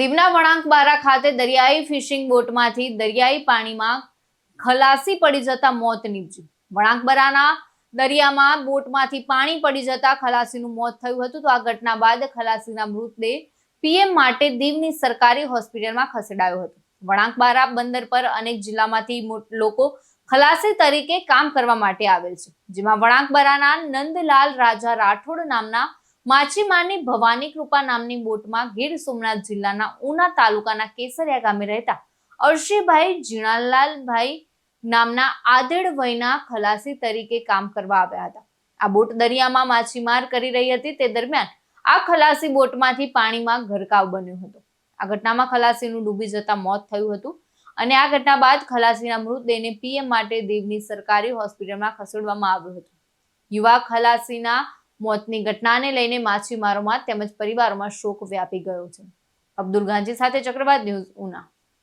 દીવના વળાંકબારા ખાતે દરિયાઈ ફિશિંગ બોટમાંથી દરિયાઈ પાણીમાં ખલાસી પડી જતા મોત નીપજ્યું. વળાંકબરાના દરિયામાં બોટમાંથી પાણી પડી જતા ખલાસીનું મોત થયું હતું. તો આ ઘટના બાદ ખલાસીના મૃતદેહ પીએમ માટે દીવની સરકારી હોસ્પિટલમાં ખસેડાયો હતો. વળાંકબારા બંદર પર અનેક જિલ્લામાંથી લોકો ખલાસી તરીકે કામ કરવા માટે આવેલ છે. જેમાં વળાંકબરાના નંદલાલ રાજા રાઠોડ નામના માછીમારની ભવાની કૃપા નામની બોટમાં ગીર સોમનાથ જિલ્લાના ઉના તાલુકાના કેસરિયા ગામે રહેતા અર્શીભાઈ જીણાલાલભાઈ નામના આદેડ વયના ખલાસી તરીકે કામ કરવા આવ્યા હતા. આ બોટ દરિયામાં માછીમાર કરી રહી હતી. તે દરમિયાન આ ખલાસી બોટમાંથી પાણીમાં ગરકાવ બન્યો હતો. આ ઘટનામાં ખલાસીનું ડૂબી જતા મોત થયું હતું અને આ ઘટના બાદ ખલાસીના મૃતદેહને પીએમ માટે દેવની સરકારી હોસ્પિટલમાં ખસેડવામાં આવ્યો હતો. યુવા ખલાસીના મોતની ઘટનાને લઈને માછીમારોમાં તેમજ પરિવારોમાં શોક વ્યાપી ગયો છે. અબ્દુલ ગાંજી સાથે ચક્રવાત ન્યૂઝ ઉના.